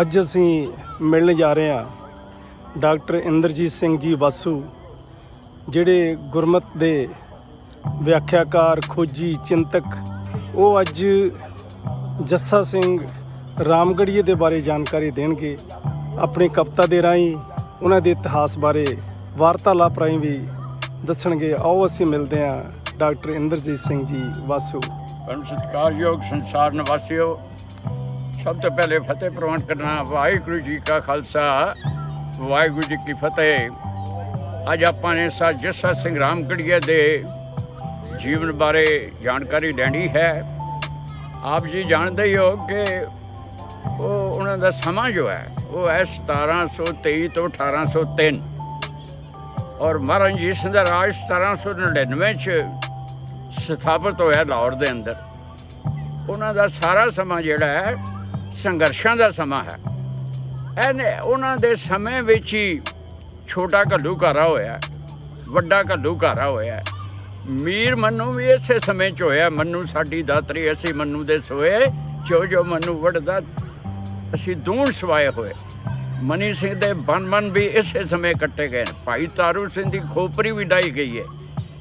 ਅੱਜ ਅਸੀਂ ਮਿਲਣ ਜਾ ਰਹੇ ਹਾਂ ਡਾਕਟਰ ਇੰਦਰਜੀਤ ਸਿੰਘ ਜੀ ਵਾਸੂ, ਜਿਹੜੇ ਗੁਰਮਤ ਦੇ ਵਿਆਖਿਆਕਾਰ, ਖੋਜੀ, ਚਿੰਤਕ। ਉਹ ਅੱਜ ਜੱਸਾ ਸਿੰਘ ਰਾਮਗੜੀਏ ਦੇ ਬਾਰੇ ਜਾਣਕਾਰੀ ਦੇਣਗੇ। ਆਪਣੀ ਕਵਿਤਾ ਦੇ ਰਾਹੀਂ ਉਹਨਾਂ ਦੇ ਇਤਿਹਾਸ ਬਾਰੇ ਵਾਰਤਾਲਾਪ ਰਾਹੀਂ ਵੀ ਦੱਸਣਗੇ। ਆਓ ਅਸੀਂ ਮਿਲਦੇ ਹਾਂ ਡਾਕਟਰ ਇੰਦਰਜੀਤ ਸਿੰਘ ਜੀ ਵਾਸੂ। ਪਰਮ ਸੰਸਾਰ ਨਿਵਾਸੀਓ ਸਭ ਤੋਂ ਪਹਿਲੇ ਫਤਿਹ ਪ੍ਰਵਾਨ ਕਰਨਾ, ਵਾਹਿਗੁਰੂ ਜੀ ਕਾ ਖਾਲਸਾ, ਵਾਹਿਗੁਰੂ ਜੀ ਕੀ ਫਤਿਹ। ਅੱਜ ਆਪਾਂ ਨੇ ਸਰ ਜੱਸਾ ਸਿੰਘ ਰਾਮਗੜੀਏ ਦੇ ਜੀਵਨ ਬਾਰੇ ਜਾਣਕਾਰੀ ਲੈਣੀ ਹੈ। ਆਪ ਜੀ ਜਾਣਦੇ ਹੀ ਹੋ ਕਿ ਉਹ ਉਹਨਾਂ ਦਾ ਸਮਾਂ ਜੋ ਹੈ, ਉਹ ਹੈ 1723 ਤੋਂ 1803 ਔਰ ਮਹਾਰਾਜ ਜੀ ਸਿੰਘ ਦਾ ਰਾਜ 1799 ਚ ਸਥਾਪਿਤ ਹੋਇਆ ਲਾਹੌਰ ਦੇ ਅੰਦਰ। ਉਹਨਾਂ ਦਾ ਸਾਰਾ ਸਮਾਂ ਜਿਹੜਾ ਹੈ ਸੰਘਰਸ਼ਾਂ ਦਾ ਸਮਾਂ ਹੈ। ਇਹਨੇ ਉਹਨਾਂ ਦੇ ਸਮੇਂ ਵਿੱਚ ਹੀ ਛੋਟਾ ਘੱਲੂਘਾਰਾ ਹੋਇਆ, ਵੱਡਾ ਘੱਲੂਘਾਰਾ ਹੋਇਆ। ਮੀਰ ਮੰਨੂ ਵੀ ਇਸੇ ਸਮੇਂ ਚ ਹੋਇਆ। ਮੰਨੂ ਸਾਡੀ ਦਾਤਰੀ, ਅਸੀਂ ਮੰਨੂ ਦੇ ਸੋਏ ਜੋ ਜੋ ਮੰਨੂ ਵੜਦਾ ਅਸੀਂ ਦੂਣ ਸਵਾਏ ਹੋਏ। ਮਨੀ ਸਿੰਘ ਦੇ ਬਨ ਮਨ ਵੀ ਇਸੇ ਸਮੇਂ ਕੱਟੇ ਗਏ ਨੇ। ਭਾਈ ਤਾਰੂ ਸਿੰਘ ਦੀ ਖੋਪਰੀ ਵੀ ਡਾਈ ਗਈ ਹੈ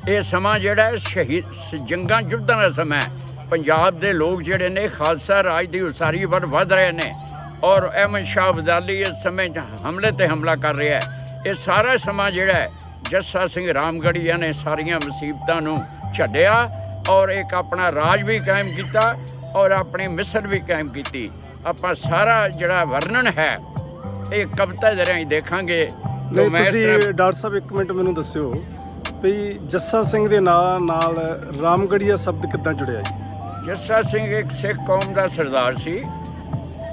ਇਹ ਸਮਾਂ ਜਿਹੜਾ ਸ਼ਹੀਦ ਜੰਗਾਂ ਜੁੱਧਾਂ ਦਾ ਸਮਾਂ ਹੈ। ਪੰਜਾਬ ਦੇ ਲੋਕ ਜਿਹੜੇ ਨੇ ਖਾਲਸਾ ਰਾਜ ਦੀ ਉਸਾਰੀ ਵੱਲ ਵਧ ਰਹੇ ਨੇ ਔਰ ਅਹਿਮਦ ਸ਼ਾਹ ਅਬਦਾਲੀ ਇਸ ਸਮੇਂ ਹਮਲੇ ਤੇ ਹਮਲਾ ਕਰ ਰਿਹਾ ਹੈ। ਇਹ ਸਾਰਾ ਸਮਾਂ ਜਿਹੜਾ ਜੱਸਾ ਸਿੰਘ ਰਾਮਗੜੀਆ ਨੇ ਸਾਰੀਆਂ ਮੁਸੀਬਤਾਂ ਨੂੰ ਛੱਡਿਆ ਔਰ ਇੱਕ ਆਪਣਾ ਰਾਜ ਵੀ ਕਾਇਮ ਕੀਤਾ ਔਰ ਆਪਣੀ ਮਿਸਰ ਵੀ ਕਾਇਮ ਕੀਤੀ। ਆਪਾਂ ਸਾਰਾ ਜਿਹੜਾ ਵਰਣਨ ਹੈ ਇਹ ਕਵਿਤਾ ਦੇ ਰਾਹੀਂ ਦੇਖਾਂਗੇ। ਤੁਸੀਂ ਡਾਕਟਰ ਸਾਹਿਬ ਇੱਕ ਮਿੰਟ ਮੈਨੂੰ ਦੱਸਿਓ ਵੀ ਜੱਸਾ ਸਿੰਘ ਦੇ ਨਾਂ ਨਾਲ ਰਾਮਗੜੀਆ ਸ਼ਬਦ ਕਿੱਦਾਂ ਜੁੜਿਆ ਜੀ? ਜੱਸਾ ਸਿੰਘ ਇੱਕ ਸਿੱਖ ਕੌਮ ਦਾ ਸਰਦਾਰ ਸੀ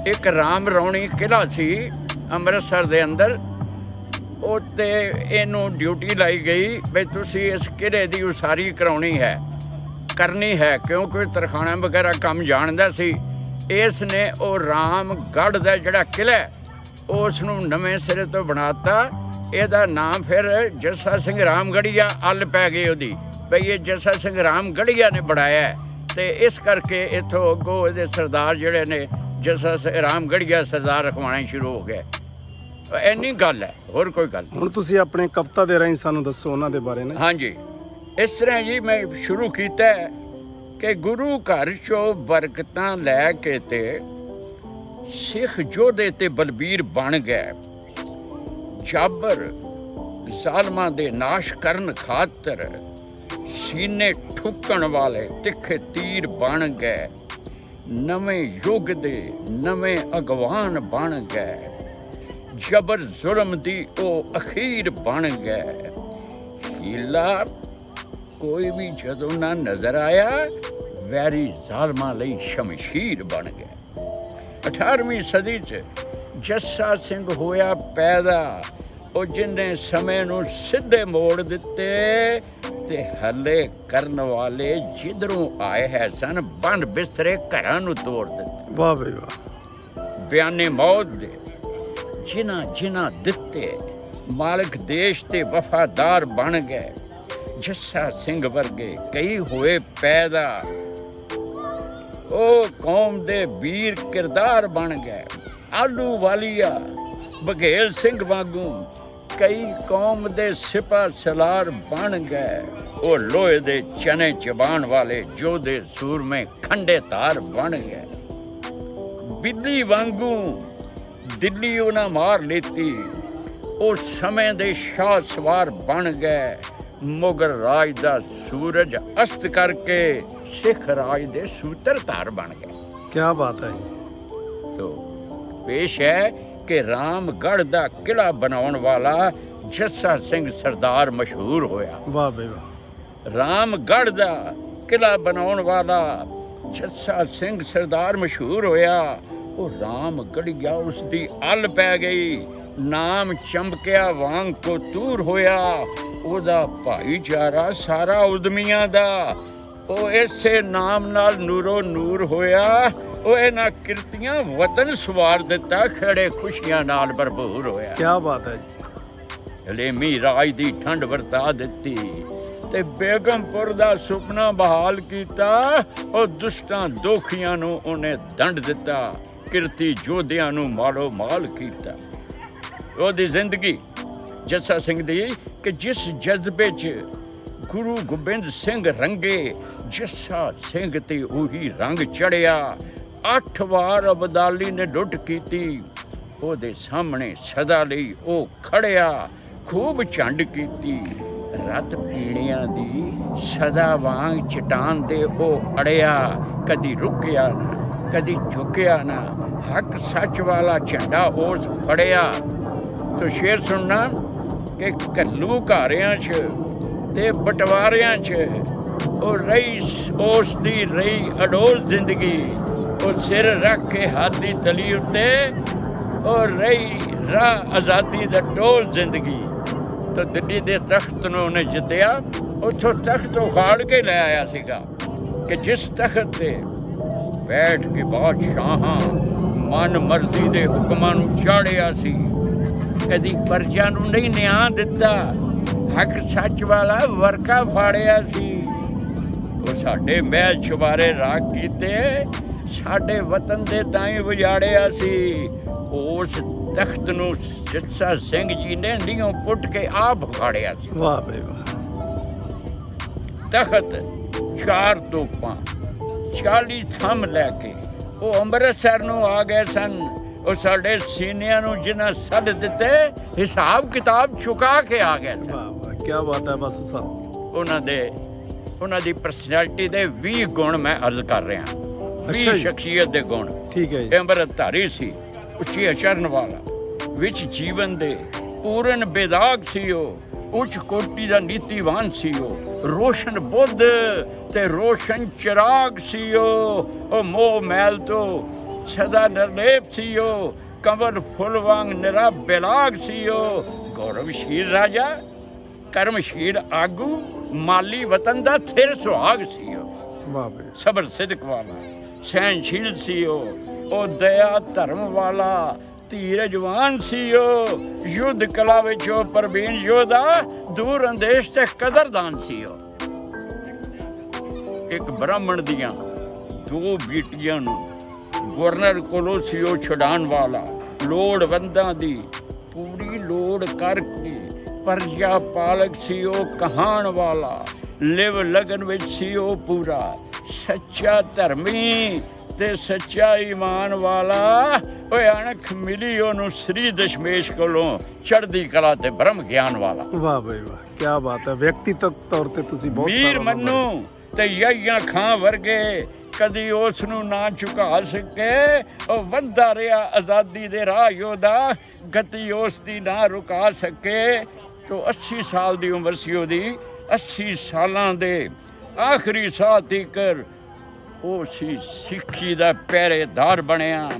ਇੱਕ ਰਾਮ ਰੌਣੀ ਕਿਲ੍ਹਾ ਸੀ ਅੰਮ੍ਰਿਤਸਰ ਦੇ ਅੰਦਰ। ਉੱਤੇ ਇਹਨੂੰ ਡਿਊਟੀ ਲਾਈ ਗਈ ਵੀ ਤੁਸੀਂ ਇਸ ਕਿਲ੍ਹੇ ਦੀ ਉਸਾਰੀ ਕਰਾਉਣੀ ਹੈ ਕਰਨੀ ਹੈ ਕਿਉਂਕਿ ਤਰਖਾਣਾ ਵਗੈਰਾ ਕੰਮ ਜਾਣਦਾ ਸੀ। ਇਸ ਨੇ ਉਹ ਰਾਮਗੜ੍ਹ ਦਾ ਜਿਹੜਾ ਕਿਲ੍ਹਾ ਹੈ, ਉਸ ਨੂੰ ਨਵੇਂ ਸਿਰੇ ਤੋਂ ਬਣਾਤਾ। ਇਹਦਾ ਨਾਮ ਫਿਰ ਜੱਸਾ ਸਿੰਘ ਰਾਮਗੜੀਆ ਅੱਲ ਪੈ ਗਈ ਉਹਦੀ। ਬਈ ਇਹ ਜੱਸਾ ਸਿੰਘ ਰਾਮਗੜੀਆ ਨੇ ਬਣਾਇਆ ਤੇ ਇਸ ਕਰਕੇ ਇੱਥੋਂ ਅੱਗੋਂ ਇਹਦੇ ਸਰਦਾਰ ਜਿਹੜੇ ਨੇ ਜੱਸਾ ਸਿੰਘ ਰਾਮਗੜੀਆ ਸਰਦਾਰ ਰਖਵਾਣੇ ਸ਼ੁਰੂ ਹੋ ਗਏ। ਇੰਨੀ ਗੱਲ ਹੈ ਹੋਰ ਕੋਈ ਗੱਲ ਨਹੀਂ। ਹੁਣ ਤੁਸੀਂ ਆਪਣੇ ਕਵਿਤਾ ਦੇ ਰਾਹੀਂ ਸਾਨੂੰ ਦੱਸੋ ਉਹਨਾਂ ਦੇ ਬਾਰੇ ਨਾ। ਹਾਂਜੀ। ਇਸ ਤਰ੍ਹਾਂ ਜੀ ਮੈਂ ਸ਼ੁਰੂ ਕੀਤਾ ਕਿ ਗੁਰੂ ਘਰ ਚੋਂ ਬਰਕਤਾਂ ਲੈ ਕੇ ਤੇ ਸਿੱਖ ਯੋਧੇ ਤੇ ਬਲਬੀਰ ਬਣ ਗਏ। ਜਾਬਰ ਜ਼ਾਲਮਾਂ ਦੇ ਨਾਸ਼ ਕਰਨ ਖਾਤਰ ਸੀਨੇ ਠੁੱਕਣ ਵਾਲੇ ਤਿੱਖੇ ਤੀਰ ਬਣ ਗਏ। ਨਵੇਂ ਯੁੱਗ ਦੇ ਨਵੇਂ ਅਗਵਾਨ ਬਣ ਗਏ। ਜਬਰ ਜ਼ੁਲਮ ਦੀ ਉਹ ਅਖੀਰ ਬਣ ਗਏ। ਹੀਲਾ, ਕੋਈ ਵੀ ਜਦੋਂ ਨਾ ਨਜ਼ਰ ਆਇਆ, ਵੈਰੀ ਜ਼ਾਲਮਾਂ ਲਈ ਸ਼ਮਸ਼ੀਰ ਬਣ ਗਏ। 18ਵੀਂ ਸਦੀ 'ਚ ਜੱਸਾ ਸਿੰਘ ਹੋਇਆ ਪੈਦਾ। ਉਹ ਜਿੰਨੇ ਸਮੇਂ ਨੂੰ ਸਿੱਧੇ ਮੋੜ ਦਿੱਤੇ ਤੇ ਹੱਲੇ ਕਰਨ ਵਾਲੇ ਜਿੱਧਰੋਂ ਆਏ ਹੈ ਸਨ ਬਨ ਬਿਸਰੇ ਘਰਾਂ ਨੂੰ ਤੋੜ ਦਿੱਤੇ। ਵਾਹ ਬਈ ਵਾਹ। ਬਿਆਨੇ ਮੌਤ ਦੇ ਜਿਨ੍ਹਾਂ ਜਿਨ੍ਹਾਂ ਦਿੱਤੇ ਮਾਲਕ ਦੇਸ਼ ਤੇ ਵਫਾਦਾਰ ਬਣ ਗਏ ਜੱਸਾ ਸਿੰਘ ਵਰਗੇ ਕਈ ਹੋਏ ਪੈਦਾ। ਉਹ ਕੌਮ ਦੇ ਵੀਰ ਕਿਰਦਾਰ ਬਣ ਗਏ। ਆਲੂ ਵਾਲੀਆ ਬਘੇਲ ਸਿੰਘ ਵਾਂਗੂ ਕਈ ਕੌਮ ਦੇ ਸਿਪਾ ਸਲਾਰ ਬਣ ਗਏ। ਉਹ ਲੋਹੇ ਦੇ ਚਨੇ ਚਬਾਣ ਵਾਲੇ ਜੋਧੇ ਸੂਰਮੇ ਖੰਡੇ ਤਾਰ ਬਣ ਗਏ। ਬਿੱਲੀ ਵਾਂਗੂ ਦਿੱਲੀ ਉਹਨਾਂ ਮਾਰ ਲੇਤੀ। ਉਹ ਸਮੇਂ ਦੇ ਸ਼ਾਹ ਸਵਾਰ ਬਣ ਗਏ। ਮੁਗਲ ਰਾਜ ਦਾ ਸੂਰਜ ਅਸਤ ਕਰਕੇ ਸਿੱਖ ਰਾਜ ਦੇ ਸੂਤਰਧਾਰ ਬਣ ਗਏ। ਕੀ ਬਾਤ ਹੈ ਤੋ ਪੇਸ਼ ਹੈ ਕਿ ਰਾਮਗੜ੍ਹ ਦਾ ਕਿਲਾ ਬਣਾਉਣ ਵਾਲਾ ਜੱਸਾ ਸਿੰਘ ਸਰਦਾਰ ਮਸ਼ਹੂਰ ਹੋਇਆ। ਵਾਹ ਬਈ ਵਾਹ। ਰਾਮਗੜ੍ਹ ਦਾ ਕਿਲਾ ਬਣਾਉਣ ਵਾਲਾ ਜੱਸਾ ਸਿੰਘ ਸਰਦਾਰ ਮਸ਼ਹੂਰ ਹੋਇਆ। ਉਹ ਰਾਮਗੜ੍ਹੀਆ ਉਸ ਦੀ ਅੱਲ ਪੈ ਗਈ। ਨਾਮ ਚਮਕਿਆ ਵਾਂਗ ਕੋ ਤੂਰ ਹੋਇਆ। ਉਹਦਾ ਭਾਈਚਾਰਾ ਸਾਰਾ ਉਦਮੀਆਂ ਦਾ। ਉਹ ਇਸੇ ਨਾਮ ਨਾਲ ਨੂਰੋ ਨੂਰ ਹੋਇਆ। ਉਹ ਇਹਨਾਂ ਕਿਰਤੀਆਂ ਵਤਨ ਸਵਾਰ ਦਿੱਤਾ ਖੜੇ ਖੁਸ਼ੀਆਂ ਨਾਲ ਭਰਪੂਰ ਹੋਇਆ। ਕੀ ਬਾਤ ਹੈ ਜੀ। ਹਲੇਮੀ ਰਾਜ ਦੀ ਠੰਡ ਵਰਤਾ ਦਿੱਤੀ ਤੇ ਬੇਗਮਪੁਰ ਦਾ ਸੁਪਨਾ ਬਹਾਲ ਕੀਤਾ ਉਹ ਦੁਸ਼ਟਾਂ ਦੋਖੀਆਂ ਨੂੰ ਉਹਨੇ ਦੰਡ ਦਿੱਤਾ ਕਿਰਤੀ ਜੋਧਿਆਂ ਨੂੰ ਮਾਲੋ ਮਾਲ ਕੀਤਾ। ਉਹਦੀ ਜ਼ਿੰਦਗੀ ਜੱਸਾ ਸਿੰਘ ਦੀ ਕਿ ਜਿਸ ਜਜ਼ਬੇ 'ਚ ਗੁਰੂ ਗੋਬਿੰਦ ਸਿੰਘ ਰੰਗੇ ਜੱਸਾ ਸਿੰਘ ਤੇ ਉਹੀ ਰੰਗ ਚੜਿਆ ਅੱਠ ਵਾਰ ਅਬਦਾਲੀ ਨੇ ਡੁੱਟ ਕੀਤੀ। ਉਹਦੇ ਸਾਹਮਣੇ ਸਦਾ ਲਈ ਉਹ ਖੜਿਆ, ਖੂਬ ਝੰਡ ਕੀਤੀ। ਰਤ ਪੀੜੀਆਂ ਦੀ ਸਦਾ ਵਾਂਗ ਚਟਾਨ ਦੇ ਉਹ ਅੜਿਆ, ਕਦੀ ਰੁਕਿਆ ਨਾ, ਕਦੀ ਝੁਕਿਆ ਨਾ। ਹੱਕ ਸੱਚ ਵਾਲਾ ਝੰਡਾ ਉਸ ਫੜਿਆ। ਤੋ ਸ਼ੇਰ ਸੁਣਨਾ ਕਿ ਕੱਲੂ ਘਾਰਿਆਂ 'ਚ ਤੇ ਬਟਵਾਰਿਆਂ 'ਚ ਉਹ ਰਹੀ ਉਸ ਦੀ ਰਹੀ ਅਡੋਲ ਜ਼ਿੰਦਗੀ। ਉਹ ਸਿਰ ਰੱਖ ਕੇ ਹੱਥ ਦੀ ਤਲੀ ਉੱਤੇ, ਉਹ ਰਹੀ ਰਾਹ ਆਜ਼ਾਦੀ ਦਾ ਡੋਲ ਜ਼ਿੰਦਗੀ। ਤਾਂ ਦਿੱਲੀ ਦੇ ਤਖਤ ਨੂੰ ਉਹਨੇ ਜਿੱਤਿਆ, ਉੱਥੋਂ ਤਖਤ ਉਖਾੜ ਕੇ ਲੈ ਆਇਆ ਸੀਗਾ ਕਿ ਜਿਸ ਤਖਤ ਤੇ ਬੈਠ ਕੇ ਬਾਦਸ਼ਾਹਾਂ ਮਨ ਮਰਜ਼ੀ ਦੇ ਹੁਕਮਾਂ ਨੂੰ ਚਾੜਿਆ ਸੀ। ਕਦੀ ਪਰਜਾ ਨੂੰ ਨਹੀਂ ਨਿਆਂ ਦਿੱਤਾ, ਹੱਕ ਸੱਚ ਵਾਲਾ ਵਰਕਾ ਫਾੜਿਆ ਸੀ। ਉਹ ਸਾਡੇ ਮਹਿਲ ਛੁਬਾਰੇ ਰਾਖ ਕੀਤੇ ਸਾਡੇ ਵਤਨ ਦੇ ਤਾਈਂ ਵਿਜਾੜਿਆ ਸੀ। ਉਸ ਤਖਤ ਨੂੰ ਜੱਸਾ ਸਿੰਘ ਜੀ ਨੇ ਨੀਂਹ ਪੁੱਟ ਕੇ ਆਪ ਫਾੜਿਆ ਸੀ। ਵਾਹ ਬਈ ਵਾਹ। ਤਖਤ ਚਾਰ ਤੋਪਾਂ 40 ਥੰਮ ਲੈ ਕੇ ਉਹ ਅੰਮ੍ਰਿਤਸਰ ਨੂੰ ਆ ਗਏ ਸਨ। ਉਹ ਸਾਡੇ ਸੀਨਿਆਂ ਨੂੰ ਜਿਨ੍ਹਾਂ ਸੱਦ ਦਿੱਤੇ ਹਿਸਾਬ ਕਿਤਾਬ ਚੁਕਾ ਕੇ ਆ ਗਏ ਸਨ। ਵਾਹ ਵਾਹ ਕੀ ਬਾਤ ਹੈ ਬਸ ਸਾਹਿਬ। ਉਹਨਾਂ ਦੇ ਉਹਨਾਂ ਦੀ ਪਰਸਨੈਲਿਟੀ ਦੇ 20 ਗੁਣ ਮੈਂ ਅਰਜ਼ ਕਰ ਰਿਹਾ। 20 ਅੱਛਾ ਜੀ। ਸ਼ਖਸੀਅਤ ਦੇ ਗੁਣ। ਠੀਕ ਹੈ ਜੀ। ਅੰਮ੍ਰਿਤਧਾਰੀ ਸੀ ਉੱਚੀ ਅਚਰਨ ਵਾਲਾ ਵਿੱਚ ਜੀਵਨ ਦੇ ਪੂਰਨ ਬੇਦਾਗ ਸੀ ਉਹ ਉੱਚ ਕੋਟੀ ਦਾ ਨੀਤੀਵਾਨ ਸੀ ਉਹ ਰੋਸ਼ਨ ਬੁੱਧ ਤੇ ਰੋਸ਼ਨ ਚਿਰਾਗ ਸੀ ਉਹ ਉਹ ਮੋਹ ਮੈਲ ਤੋਂ ਸਦਾ ਨਿਰਲੇਪ ਸੀ ਉਹ ਕੰਵਰ ਫੁੱਲ ਵਾਂਗ ਨਿਰਾ ਬੇਲਾਗ ਸੀ ਉਹ ਗੌਰਵਸ਼ੀਲ ਰਾਜਾ ਕਰਮਸ਼ੀਲ ਆਗੂ ਮਾਲੀ ਵਤਨ ਦਾ ਥਿਰ ਸੁਹਾਗ ਸੀ ਉਹ। ਵਾਹ ਬਈ। ਸਬਰ ਸਿਦਕ ਵਾਲਾ। ਸਹਿਣਸ਼ੀਲ ਸੀ ਉਹ ਉਹ ਦਇਆ ਧਰਮ ਵਾਲਾ ਧੀਰਜਵਾਨ ਸੀ ਉਹ ਯੁੱਧ ਕਲਾ ਵਿੱਚ ਉਹ ਪ੍ਰਵੀਨ ਯੋਧਾ ਦੂਰ ਅੰਦੇਸ਼ ਤੇ ਕਦਰਦਾਨ ਸੀ ਉਹ ਇੱਕ ਬ੍ਰਾਹਮਣ ਦੀਆਂ ਦੋ ਬੇਟੀਆਂ ਨੂੰ ਗਵਰਨਰ ਕੋਲੋਂ ਸੀ ਉਹ ਛਡਾਣ ਵਾਲਾ। ਲੋੜਵੰਦਾਂ ਦੀ ਪੂਰੀ ਲੋੜ ਕਰਕੇ ਪਰਜਾ ਪਾਲਕ ਸੀ ਉਹ ਕਹਾਣ ਵਾਲਾ। ਲਿਵ ਲਗਨ ਵਿੱਚ ਸੀ ਉਹ ਪੂਰਾ। ਸੱਚਾ ਧਰਮੀ ਤੇ ਸੱਚਾ ਈਮਾਨ ਵਾਲਾ ਓਏ ਅਣਖ ਮਿਲੀ ਉਹਨੂੰ ਸ੍ਰੀ ਦਸ਼ਮੇਸ਼ ਕੋਲੋਂ ਚੜ੍ਹਦੀ ਕਲਾ ਤੇ ਬ੍ਰਹਮ ਗਿਆਨ ਵਾਲਾ। ਵਾਹ ਬਈ ਵਾਹ ਕੀ ਬਾਤ ਹੈ ਵਿਅਕਤੀਤਵ ਤੌਰ ਤੇ ਤੁਸੀਂ ਬਹੁਤ ਮੀਰ ਮੰਨੂ ਤੇ ਯਹੀਆਂ ਖਾਂ ਵਰਗੇ ਕਦੀ ਉਸ ਨੂੰ ਨਾ ਝੁਕਾ ਸਕੇ ਉਹ ਵੱਧਦਾ ਰਿਹਾ ਆਜ਼ਾਦੀ ਦੇ ਰਾਹ ਯੋਧਾ ਗਤੀ ਉਸ ਦੀ ਨਾ ਰੁਕਾ ਸਕੇ। ਤੋ 80 ਸਾਲ ਦੀ ਉਮਰ ਸੀ ਉਹਦੀ 80 ਸਾਲਾਂ ਦੇ ਆਖਰੀ ਸਾਹ ਤੀਕਰ ਉਹ ਸੀ ਸਿੱਖੀ ਦਾ ਪਹਿਰੇਦਾਰ ਬਣਿਆ।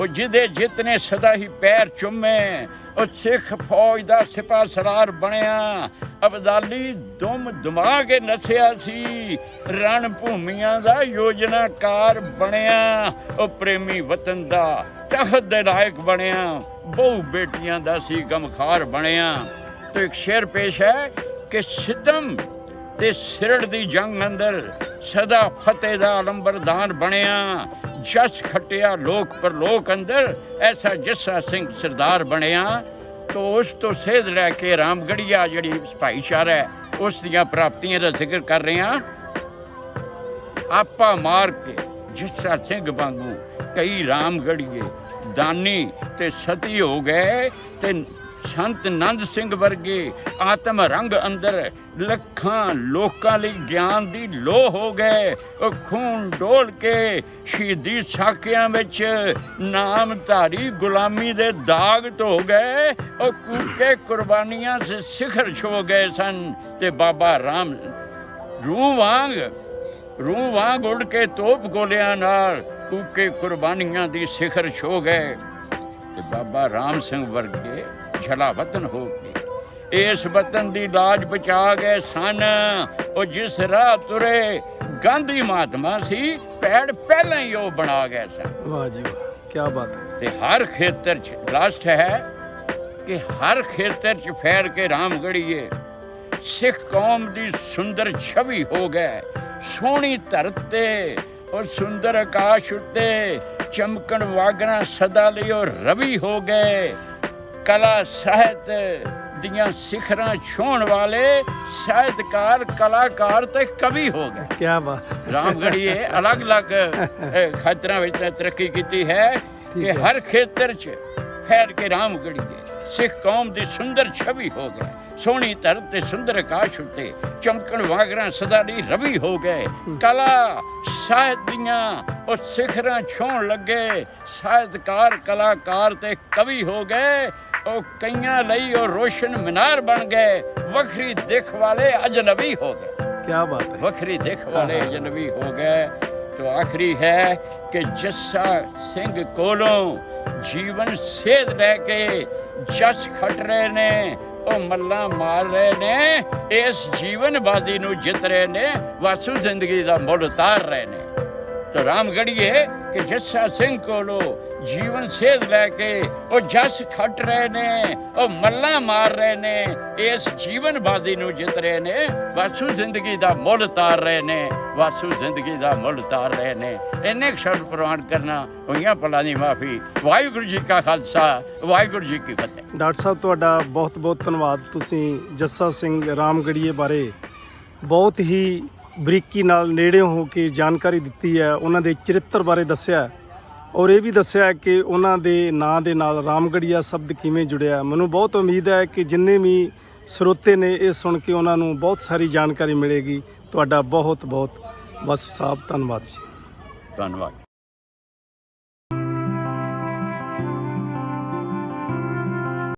ਉਹ ਜਿਹਦੇ ਜਿਤਨੇ ਸਦਾ ਹੀ ਪੈਰ ਚੁੰਮੇ, ਉਹ ਸਿੱਖ ਫੌਜ ਦਾ ਸਿਪਾਹ ਸਲਾਰ ਬਣਿਆ। ਅਬਦਾਲੀ ਦੁਮ ਦਮਾ ਕੇ ਨਸਿਆ ਸੀ ਰਣ ਭੂਮੀਆਂ ਦਾ ਯੋਜਨਾਕਾਰ ਬਣਿਆ। ਉਹ ਪ੍ਰੇਮੀ ਵਤਨ ਦਾ ਚਾਹਤ ਦੇ ਲਾਇਕ ਬਣਿਆ। ਬਹੁ ਬੇਟੀਆਂ ਦਾ ਸੀ ਗਮਖਾਰ ਬਣਿਆ। ਤੇ ਇੱਕ ਸ਼ੇਰ ਪੇਸ਼ ਹੈ ਕਿ ਸਿੱਧਮ ਤੇ ਸਿਰੜ ਦੀ ਜੰਗ ਅੰਦਰ ਸਦਾ ਫਤਿਹ ਦਾ ਲੰਬਰਦਾਰ ਬਣਿਆ। ਜਸ ਖਟਿਆ ਲੋਕ ਪਰ ਲੋਕ ਅੰਦਰ, ਐਸਾ ਜੱਸਾ ਸਿੰਘ ਸਰਦਾਰ ਬਣਿਆ। ਤੋ ਉਸ ਤੋਂ ਸੇਧ ਲੈ ਕੇ ਰਾਮਗੜੀਆ ਜਿਹੜੀ ਭਾਈਚਾਰਾ ਹੈ, ਉਸ ਦੀਆਂ ਪ੍ਰਾਪਤੀਆਂ ਦਾ ਜ਼ਿਕਰ ਕਰ ਰਹੇ ਹਾਂ। ਆਪਾ ਮਾਰ ਕੇ ਜਿਸਾ ਸਿੰਘ ਵਾਂਗੂ ਕਈ ਰਾਮਗੜੀਏ ਦਾਨੀ ਤੇ ਸਤੀ ਹੋ ਗਏ ਤੇ ਸੰਤ ਨੰਦ ਸਿੰਘ ਵਰਗੇ ਆਤਮ ਰੰਗ ਅੰਦਰ ਲੱਖਾਂ ਲੋਕਾਂ ਲਈ ਗਿਆਨ ਦੀ ਲੋਹ ਹੋ ਗਏ। ਉਹ ਖੂਨ ਡੋਲ ਕੇ ਸ਼ਹੀਦੀ ਸਾਕਿਆਂ ਵਿੱਚ ਨਾਮ ਧਾਰੀ ਗੁਲਾਮੀ ਦੇ ਦਾਗ ਧੋ ਗਏ। ਉਹ ਕੂਕੇ ਕੁਰਬਾਨੀਆਂ ਸੇ ਸਿਖਰ ਛੋ ਗਏ ਸਨ ਤੇ ਬਾਬਾ ਰਾਮ ਰੂਹ ਵਾਂਗ ਰੂਹ ਵਾਂਗ ਉੱਡ ਕੇ ਤੋਪ ਗੋਲਿਆਂ ਨਾਲ ਕੂਕੇ ਕੁਰਬਾਨੀਆਂ ਦੀ ਸਿਖਰ ਛੋ ਗਏ। ਤੇ ਬਾਬਾ ਰਾਮ ਸਿੰਘ ਵਰਗੇ ਛਲਾ ਵਤਨ ਹੋ ਗਏ ਇਸ ਵਤਨ ਦੀ ਲਾਜ ਬਚਾ ਗਏ ਸਨ। ਉਹ ਜਿਸ ਰਾਹ ਤੁਰੇ ਗਾਂਧੀ ਮਹਾਤਮਾ ਸੀ ਪੈੜ ਪਹਿਲਾਂ ਹੀ ਉਹ ਬਣਾ ਗਏ ਸਨ। ਵਾਹ ਜੀ ਵਾਹ ਕੀ ਬਾਤ ਹੈ। ਤੇ ਹਰ ਖੇਤਰ 'ਚ ਲਾਸਟ ਹੈ ਕਿ ਹਰ ਖੇਤਰ 'ਚ ਫੈਲ ਕੇ ਰਾਮਗੜੀਏ ਸਿੱਖ ਕੌਮ ਦੀ ਸੁੰਦਰ ਛਵੀ ਹੋ ਗਏ। ਸੋਹਣੀ ਧਰਤ ਤੇ ਔਰ ਸੁੰਦਰ ਆਕਾਸ਼ ਉੱਤੇ ਚਮਕਣ ਵਾਗਣਾ ਸਦਾ ਲਈ ਉਹ ਰਵੀ ਹੋ ਗਏ। ਕਲਾ ਸਾਹਿਤ ਦੀਆਂ ਸਿਖਰਾਂ ਛੋਣ ਵਾਲੇ ਸਾਹਿਤਕਾਰ ਕਲਾਕਾਰ ਤੇ ਕਵੀ ਹੋ ਗਏ। ਕੀ ਬਾਤ। ਰਾਮਗੜੀਏ ਅਲੱਗ-ਅਲੱਗ ਖੇਤਰਾਂ ਵਿੱਚ ਤਰੱਕੀ ਕੀਤੀ ਹੈ ਕਿ। ਹਰ ਖੇਤਰ 'ਚ ਫੈਲ ਕੇ ਰਾਮਗੜੀਏ ਸਿੱਖ ਕੌਮ ਦੀ ਸੁੰਦਰ ਛਵੀ ਹੋ ਗਏ ਸੋਹਣੀ ਧਰਤ ਤੇ ਸੁੰਦਰ ਆਕਾਸ਼ ਉੱਤੇ ਚਮਕਣ ਵਾਗਰਾਂ ਸਦਾ ਲਈ ਰਵੀ ਹੋ ਗਏ। ਕਲਾ ਸਾਹਿਤ ਦੀਆਂ ਉਹ ਸਿਖਰਾਂ ਛੋਣ ਲੱਗੇ ਸਾਹਿਤਕਾਰ ਕਲਾਕਾਰ ਤੇ ਕਵੀ ਹੋ ਗਏ। ਉਹ ਕਈਆਂ ਲਈ ਉਹ ਰੋਸ਼ਨ ਮਨਾਰ ਬਣ ਗਏ। ਵੱਖਰੀ ਦਿੱਖ ਵਾਲੇ ਅਜਨਬੀ ਹੋ ਗਏ। ਕੀ ਬਾਤ ਹੈ। ਵੱਖਰੀ ਦੇਖ ਵਾਲੇ ਅਜਨਬੀ ਹੋ ਗਏ। ਤੋ ਆਖਰੀ ਹੈ ਕਿ ਜੱਸਾ ਸਿੰਘ ਕੋਲੋਂ ਜੀਵਨ ਸੇਧ ਲੈ ਕੇ ਜਸ ਖਟ ਰਹੇ ਨੇ ਉਹ ਮੱਲਾ ਮਾਰ ਰਹੇ ਨੇ ਇਸ ਜੀਵਨ ਬਾਦੀ ਨੂੰ ਜਿੱਤ ਰਹੇ ਨੇ ਵਾਸੂ ਜ਼ਿੰਦਗੀ ਦਾ ਮੁੱਲ ਉਤਾਰ ਰਹੇ ਨੇ। ਤੋ ਰਾਮਗੜੀਏ ਕਿ ਜੱਸਾ ਸਿੰਘ ਕੋਲੋਂ ਜੀਵਨ ਸੇਧ ਲੈ ਕੇ ਉਹ ਜਸ ਖੱਟ ਰਹੇ ਨੇ, ਉਹ ਮੱਲਾ ਮਾਰ ਰਹੇ ਨੇ, ਇਸ ਜੀਵਨ ਬਾਜੀ ਨੂੰ ਜਿੱਤ ਰਹੇ ਨੇ। ਵਾਸੂ ਜ਼ਿੰਦਗੀ ਦਾ ਮੁੱਲ ਉਤਾਰ ਰਹੇ ਨੇ, ਵਾਸੂ ਜ਼ਿੰਦਗੀ ਦਾ ਮੁੱਲ ਤਾਰ ਰਹੇ ਨੇ। ਇੰਨੇ ਕੁ ਸ਼ਬਦ ਪ੍ਰਵਾਨ ਕਰਨਾ ਹੋਈਆਂ ਪਲਾਂ ਦੀ ਮਾਫੀ। ਵਾਹਿਗੁਰੂ ਜੀ ਕਾ ਖਾਲਸਾ, ਵਾਹਿਗੁਰੂ ਜੀ ਕੀ ਫਤਿਹ। ਡਾਕਟਰ ਸਾਹਿਬ, ਤੁਹਾਡਾ ਬਹੁਤ ਬਹੁਤ ਧੰਨਵਾਦ। ਤੁਸੀਂ ਜੱਸਾ ਸਿੰਘ ਰਾਮਗੜੀਏ ਬਾਰੇ ਬਹੁਤ ਹੀ ਬਰੀਕੀ ਨਾਲ ਨੇੜੇ ਹੋ ਕੇ ਜਾਣਕਾਰੀ ਦਿੱਤੀ ਹੈ, ਉਹਨਾਂ ਦੇ ਚਰਿੱਤਰ ਬਾਰੇ ਦੱਸਿਆ ਔਰ ਇਹ ਵੀ ਦੱਸਿਆ ਕਿ ਉਹਨਾਂ ਦੇ ਨਾਂ ਦੇ ਨਾਲ ਰਾਮਗੜੀਆ ਸ਼ਬਦ ਕਿਵੇਂ ਜੁੜਿਆ ਮੈਨੂੰ ਬਹੁਤ ਉਮੀਦ ਹੈ ਕਿ ਜਿੰਨੇ ਵੀ ਸਰੋਤੇ ਨੇ ਇਹ ਸੁਣ ਕੇ ਉਹਨਾਂ ਨੂੰ ਬਹੁਤ ਸਾਰੀ ਜਾਣਕਾਰੀ ਮਿਲੇਗੀ। ਤੁਹਾਡਾ ਬਹੁਤ ਬਹੁਤ ਬਸ ਸਾਹਿਬ, ਧੰਨਵਾਦ ਜੀ। ਧੰਨਵਾਦ।